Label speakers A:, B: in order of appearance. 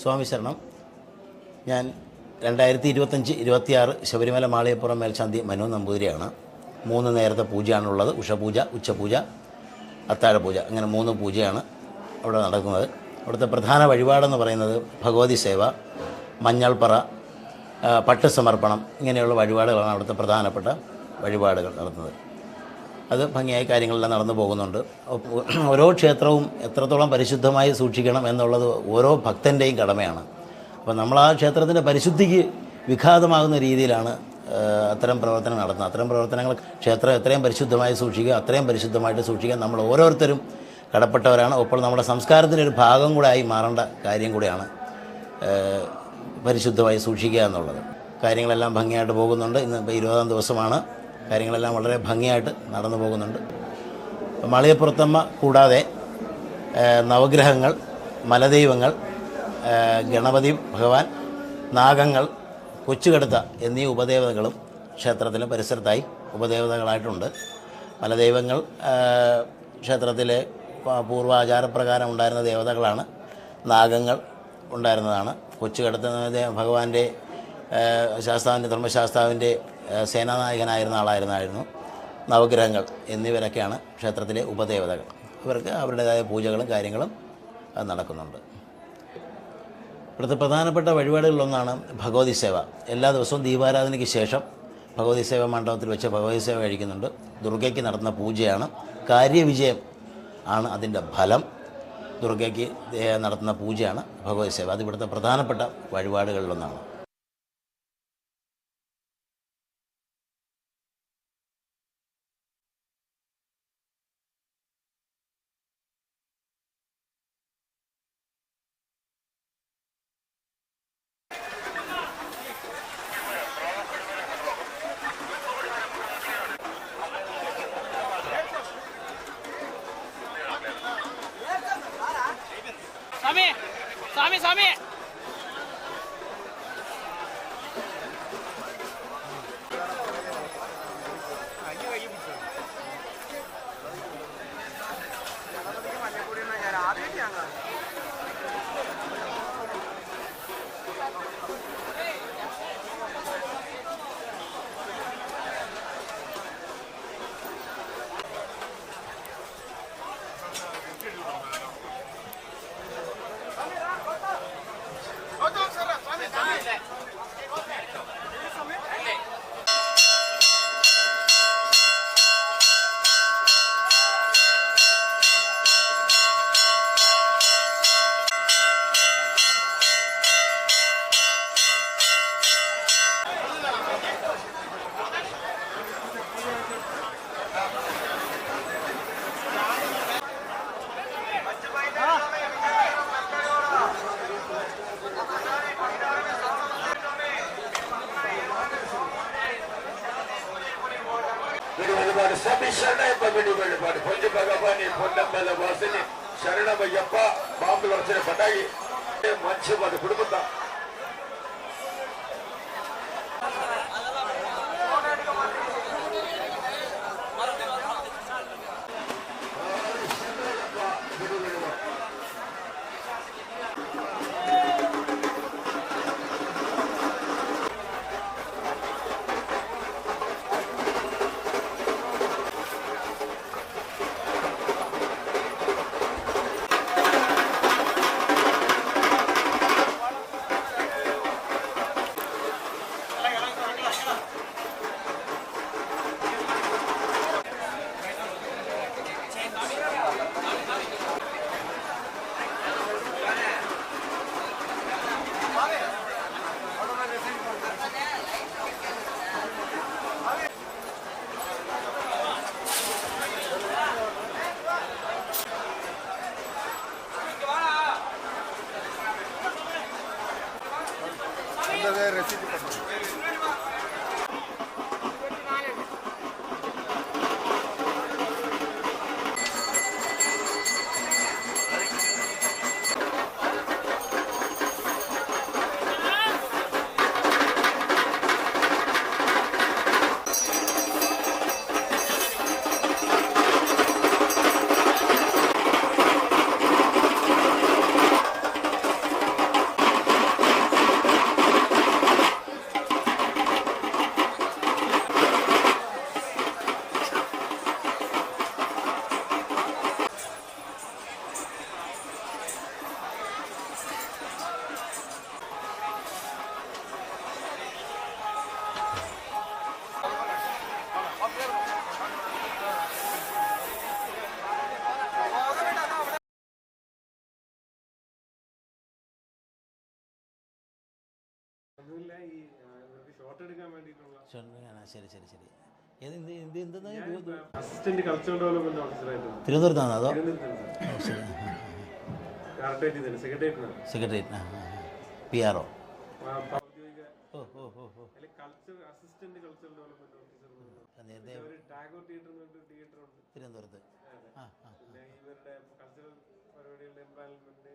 A: സ്വാമി ശരണം. ഞാൻ രണ്ടായിരത്തി ഇരുപത്തഞ്ച് ഇരുപത്തിയാറ് ശബരിമല മാളിയപ്പുറം മേൽശാന്തി മനോ നമ്പൂതിരിയാണ്. മൂന്ന് നേരത്തെ പൂജയാണുള്ളത്. ഉഷപൂജ ഉച്ചപൂജ അത്താഴപൂജ. അങ്ങനെ മൂന്ന് പൂജയാണ് അവിടെ നടക്കുന്നത്. അവിടുത്തെ പ്രധാന വഴിപാടെന്ന് പറയുന്നത് ഭഗവതി സേവ മഞ്ഞൾപ്പറ പട്ട് സമർപ്പണം ഇങ്ങനെയുള്ള വഴിപാടുകളാണ് അവിടുത്തെ പ്രധാനപ്പെട്ട വഴിപാടുകൾ നടത്തുന്നത്. അത് ഭംഗിയായ കാര്യങ്ങളെല്ലാം നടന്നു പോകുന്നുണ്ട്. ഓരോ ക്ഷേത്രവും എത്രത്തോളം പരിശുദ്ധമായി സൂക്ഷിക്കണം എന്നുള്ളത് ഓരോ ഭക്തന്റെയും കടമയാണ്. അപ്പോൾ നമ്മൾ ആ ക്ഷേത്രത്തിന്റെ പരിശുദ്ധിക്ക് വിഘാതമാകുന്ന രീതിയിലാണ് അത്തരം പ്രവർത്തനം നടത്തുന്നത്. അത്തരം പ്രവർത്തനങ്ങൾ ക്ഷേത്രം എത്രയും പരിശുദ്ധമായി സൂക്ഷിക്കുക അത്രയും പരിശുദ്ധമായിട്ട് സൂക്ഷിക്കുക. നമ്മൾ ഓരോരുത്തരും കടപ്പെട്ടവരാണ്. അപ്പോൾ നമ്മുടെ സംസ്കാരത്തിന്റെ ഒരു ഭാഗം കൂടെ ആയി മാറേണ്ട കാര്യം കൂടെയാണ് പരിശുദ്ധമായി സൂക്ഷിക്കുക എന്നുള്ളത്. കാര്യങ്ങളെല്ലാം ഭംഗിയായിട്ട് പോകുന്നുണ്ട്. ഇന്ന് ഇരുപതാം ദിവസമാണ്. കാര്യങ്ങളെല്ലാം വളരെ ഭംഗിയായിട്ട് നടന്നു പോകുന്നുണ്ട്. മളിയപ്പുറത്തമ്മ കൂടാതെ നവഗ്രഹങ്ങൾ മലദൈവങ്ങൾ ഗണപതി ഭഗവാൻ നാഗങ്ങൾ കൊച്ചുകടുത്ത എന്നീ ഉപദേവതകളും ക്ഷേത്രത്തിലെ പരിസരത്തായി ഉപദേവതകളായിട്ടുണ്ട്. മലദൈവങ്ങൾ ക്ഷേത്രത്തിലെ പൂർവാചാരപ്രകാരം ഉണ്ടായിരുന്ന ദേവതകളാണ്. നാഗങ്ങൾ ഉണ്ടായിരുന്നതാണ്. കൊച്ചുകടുത്ത ദേ- ഭഗവാന്റെ ശാസ്താവിന്റെ ധർമ്മശാസ്താവിന്റെ സേനാനായകനായിരുന്ന ആളായിരുന്നായിരുന്നു നവഗ്രഹങ്ങൾ എന്നിവരൊക്കെയാണ് ക്ഷേത്രത്തിലെ ഉപദേവതകൾ. അവർക്ക് അവരുടേതായ പൂജകളും കാര്യങ്ങളും നടക്കുന്നുണ്ട്. ഇവിടുത്തെ പ്രധാനപ്പെട്ട വഴിപാടുകളിലൊന്നാണ് ഭഗവതി സേവ. എല്ലാ ദിവസവും ദീപാരാധനയ്ക്ക് ശേഷം ഭഗവതി സേവ മണ്ഡപത്തിൽ വെച്ച് ഭഗവതി സേവ കഴിക്കുന്നുണ്ട്. ദുർഗയ്ക്ക് നടത്തുന്ന പൂജയാണ്. കാര്യവിജയം ആണ് അതിന്റെ ഫലം. ദുർഗയ്ക്ക് നടത്തുന്ന പൂജയാണ് ഭഗവതി സേവ. അത് ഇവിടുത്തെ പ്രധാനപ്പെട്ട വഴിപാടുകളിലൊന്നാണ്.
B: സ്വാമി സ്വാമി സ്വാമി
C: ಇಡುವಲುವಾಡು ಸಭಿ ಶರಣಯ್ಯಪ್ಪ ಬಿಡುವಲುವಾಡು ಪಂಚ ಭಗವಾನಿ ಪೊನ್ನಪ್ಪಲ ವಾಸಿನಿ ಶರಣಬಯ್ಯಪ್ಪ ಬಾಂಬುಲ ವಚನ ಪಟಾಗಿ ಮಂಚು ಅದು ಕುಟುಂಬದ recíproca.
D: ഒന്നുമില്ല ഈ ഇവർക്ക് ഷോട്ട് എടുക്കാൻ വേണ്ടിയിട്ടുള്ള
A: ഷൊർണൂരാണ്. ശരി ശരി ശരി.
D: അസിസ്റ്റന്റ് കൾച്ചറൽ ഡെവലപ്മെന്റ് ഓഫീസറായിട്ടുണ്ട്
A: തിരുവനന്തപുരത്താണോ അതോ? ശരി.
D: സെക്രട്ടേറിയറ്റിനാണ്
A: സെക്രട്ടേറിയറ്റ് ആ പി ആർ ഒ
D: കൾച്ചർ
A: നേരത്തെ തിരുവനന്തപുരത്ത്. ആ ആ
D: ഇവരുടെ കൾച്ചറൽ പരിപാടികളുടെ എൻവയൺമെന്റ്